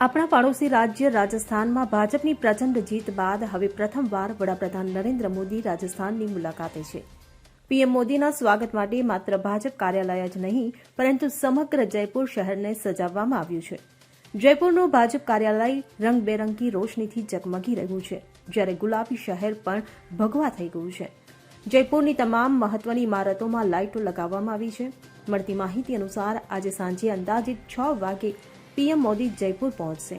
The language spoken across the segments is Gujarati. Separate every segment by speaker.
Speaker 1: આપણા પાડોશી રાજ્ય રાજસ્થાનમાં ભાજપની પ્રચંડ જીત બાદ હવે પ્રથમવાર વડાપ્રધાન નરેન્દ્ર મોદી રાજસ્થાનની મુલાકાતે છે. પીએમ મોદીના સ્વાગત માટે માત્ર ભાજપ કાર્યાલય જ નહીં, પરંતુ સમગ્ર જયપુર શહેરને સજાવવામાં આવ્યું છે. જયપુરનું ભાજપ કાર્યાલય રંગબેરંગી રોશનીથી ઝગમગી રહ્યું છે. જ્યારે ગુલાબી શહેર પણ ભગવા થઈ ગયું છે. જયપુરની તમામ મહત્વની ઇમારતોમાં લાઇટો લગાવવામાં આવી છે. મળતી માહિતી અનુસાર આજે સાંજે અંદાજિત છ વાગે પીએમ મોદી જયપુર પહોંચશે,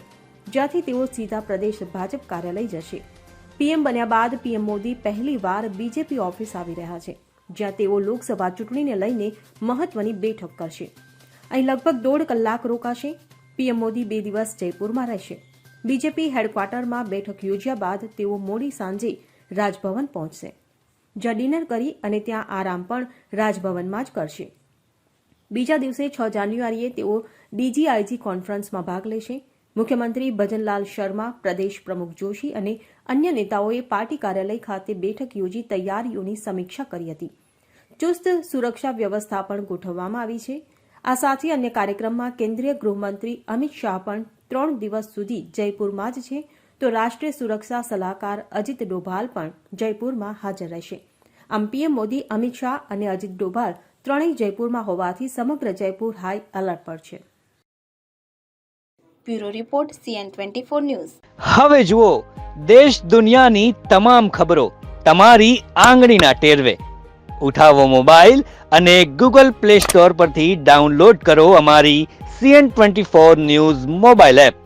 Speaker 1: જ્યાંથી તેઓ સીધા પ્રદેશ ભાજપ કાર્યાલય જશે. પીએમ બન્યા બાદ પીએમ મોદી પહેલીવાર બીજેપી ઓફિસ આવી રહ્યા છે, જ્યાં તેઓ લોકસભા ચૂંટણીને લઈને મહત્વની બેઠક કરશે. અહીં લગભગ દોઢ કલાક રોકાશે, પીએમ મોદી બે દિવસ જયપુરમાં રહેશે. બીજેપી હેડક્વાર્ટરમાં બેઠક યોજ્યા બાદ તેઓ મોડી સાંજે રાજભવન પહોંચશે. જ્યાં ડિનર કરી અને ત્યાં આરામ પણ રાજભવનમાં જ કરશે. બીજા દિવસે છ જાન્યુઆરીએ તેઓ ડીજીઆઈજી કોન્ફરન્સમાં ભાગ લેશે. મુખ્યમંત્રી ભજનલાલ શર્મા, પ્રદેશ પ્રમુખ જોશી અને અન્ય નેતાઓએ પાર્ટી કાર્યાલય ખાતે બેઠક યોજી તૈયારીઓની સમીક્ષા કરી હતી. ચુસ્ત સુરક્ષા વ્યવસ્થા પણ ગોઠવવામાં આવી છે. આ સાથે અન્ય કાર્યક્રમમાં કેન્દ્રીય ગૃહમંત્રી અમિત શાહ પણ ત્રણ દિવસ સુધી જયપુરમાં જ છે. તો રાષ્ટ્રીય સુરક્ષા સલાહકાર અજીત ડોભાલ પણ જયપુરમાં હાજર રહેશે. આમ પીએમ મોદી, અમિત શાહ અને અજીત ડોભાલ ત્રણેય જયપુરમાં હોવાથી સમગ્ર જયપુર હાઈ એલર્ટ પર છે.
Speaker 2: Bureau report CN twenty four news.
Speaker 3: હવે જુઓ દેશ દુનિયાની તમામ ખબરો તમારી આંગળીના ટેરવે. ઉઠાવો મોબાઈલ અને ગૂગલ પ્લે સ્ટોર પરથી ડાઉનલોડ કરો અમારી CN twenty four news mobile app.